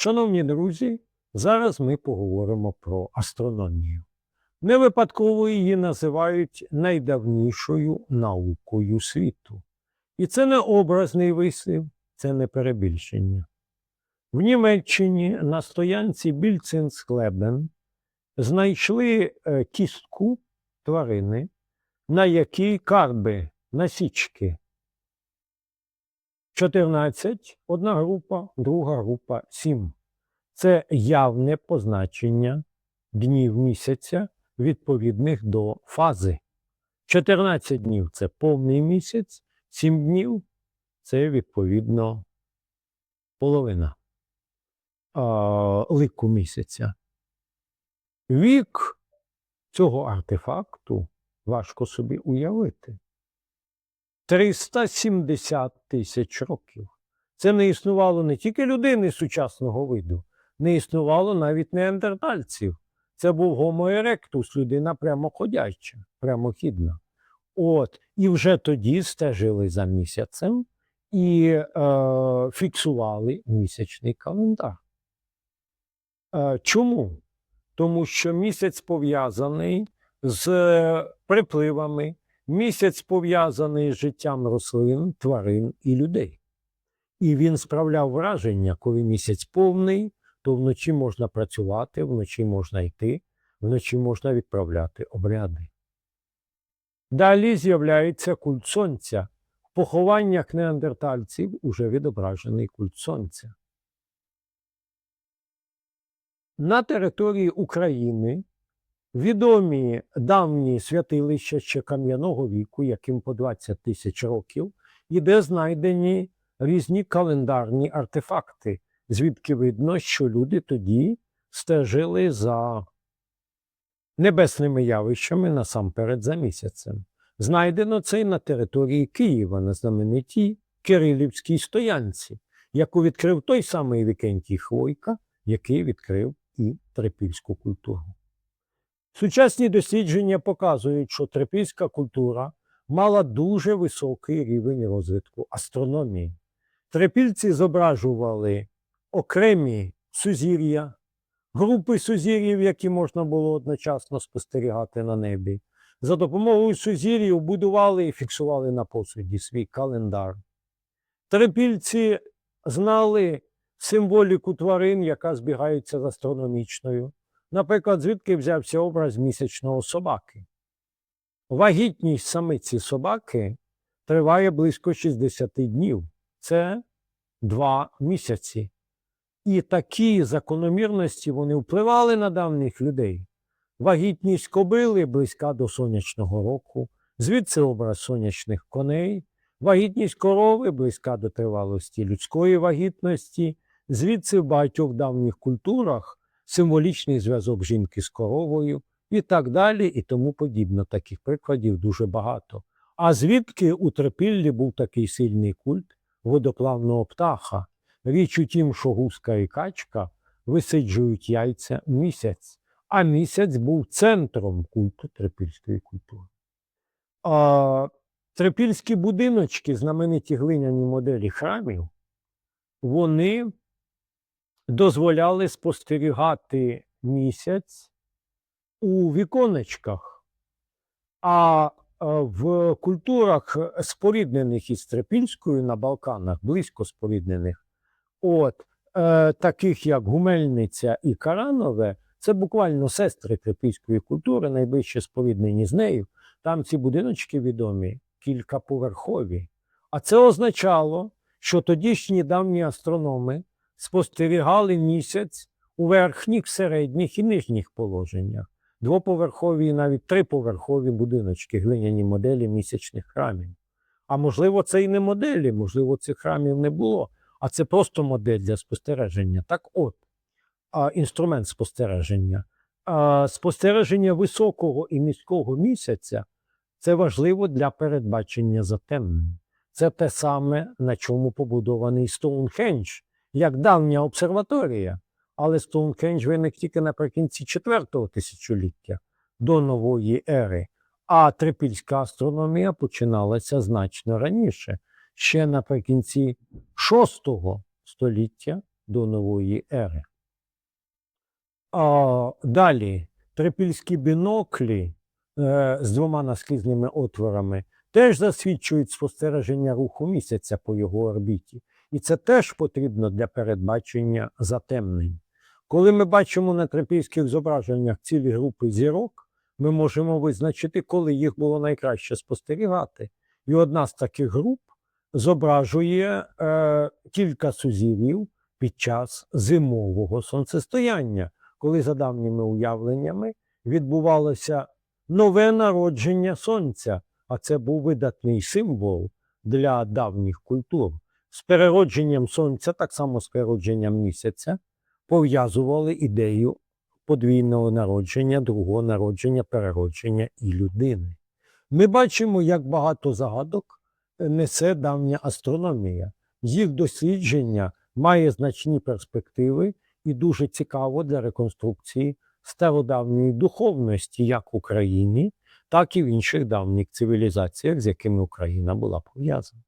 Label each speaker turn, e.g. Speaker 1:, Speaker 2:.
Speaker 1: Шановні друзі, зараз ми поговоримо про астрономію. Не випадково її називають найдавнішою наукою світу. І це не образний вислів, це не перебільшення. В Німеччині на стоянці Більцинсклебен знайшли е, кістку тварини, на якій карби, насічки. 14 одна група, друга група 7. Це явне позначення днів місяця відповідних до фази. 14 днів це повний місяць, 7 днів це відповідно половина а, лику місяця. Вік цього артефакту важко собі уявити. 370 тисяч років. Це не існувало не тільки людини сучасного виду, не існувало навіть неандертальців. Це був erectus, людина прямоходяча, прямохідна. От, і вже тоді стежили за місяцем і е, фіксували місячний календар. Е, чому? Тому що місяць пов'язаний з припливами, місяць пов'язаний з життям рослин, тварин і людей. І він справляв враження, коли місяць повний, то вночі можна працювати, вночі можна йти, вночі можна відправляти обряди. Далі з'являється культ сонця. В похованнях неандертальців уже відображений культ сонця. На території України відомі давні святилища ще кам'яного віку, яким по 20 тисяч років, і де знайдені різні календарні артефакти, звідки видно, що люди тоді стежили за небесними явищами насамперед за місяцем. Знайдено це й на території Києва на знаменитій Кирилівській стоянці, яку відкрив той самий Вікентій Хвойка, який відкрив і трипільську культуру. Сучасні дослідження показують, що трипільська культура мала дуже високий рівень розвитку астрономії. Трипільці зображували окремі сузір'я, групи сузір'їв, які можна було одночасно спостерігати на небі. За допомогою сузір'їв будували і фіксували на посуді свій календар. Трипільці знали символіку тварин, яка збігається з астрономічною. Наприклад, звідки взявся образ місячного собаки. Вагітність самиці собаки триває близько 60 днів. Це два місяці. І такі закономірності вони впливали на давніх людей. Вагітність кобили близька до сонячного року, звідси образ сонячних коней, вагітність корови близька до тривалості людської вагітності, звідси в багатьох давніх культурах символічний зв'язок жінки з коровою і так далі, і тому подібно. Таких прикладів дуже багато. А звідки у Трипіллі був такий сильний культ водоплавного птаха? Річ у тім, що гуска і качка висиджують яйця місяць, а місяць був центром культу трипільської культури. А, трипільські будиночки, знамениті глиняні моделі храмів, вони дозволяли спостерігати місяць у віконечках. А е, в культурах, споріднених із Трипільською на Балканах, близько споріднених, от, е, таких як Гумельниця і Каранове, це буквально сестри трипільської культури, найближче споріднені з нею. Там ці будиночки відомі, кількаповерхові. А це означало, що тодішні давні астрономи спостерігали місяць у верхніх, середніх і нижніх положеннях. Двоповерхові і навіть триповерхові будиночки, глиняні моделі місячних храмів. А можливо, це і не моделі, можливо, цих храмів не було, а це просто модель для спостереження. Так от, а, інструмент спостереження. А, спостереження високого і низького місяця це важливо для передбачення затемнень. Це те саме, на чому побудований Стоунхендж, як давня обсерваторія. Але Стоунхендж виник тільки наприкінці четвертого тисячоліття до нової ери, а трипільська астрономія починалася значно раніше, ще наприкінці VI століття до нової ери. А, далі трипільські біноклі е, з двома наскрізними отворами теж засвідчують спостереження руху місяця по його орбіті. І це теж потрібно для передбачення затемнень. Коли ми бачимо на трипільських зображеннях цілі групи зірок, ми можемо визначити, коли їх було найкраще спостерігати. І одна з таких груп зображує е, кілька сузір'їв під час зимового сонцестояння, коли за давніми уявленнями відбувалося нове народження сонця, а це був видатний символ для давніх культур. З переродженням сонця, так само з переродженням місяця, пов'язували ідею подвійного народження, другого народження, переродження і людини. Ми бачимо, як багато загадок несе давня астрономія. Їх дослідження має значні перспективи і дуже цікаво для реконструкції стародавньої духовності як в Україні, так і в інших давніх цивілізаціях, з якими Україна була пов'язана.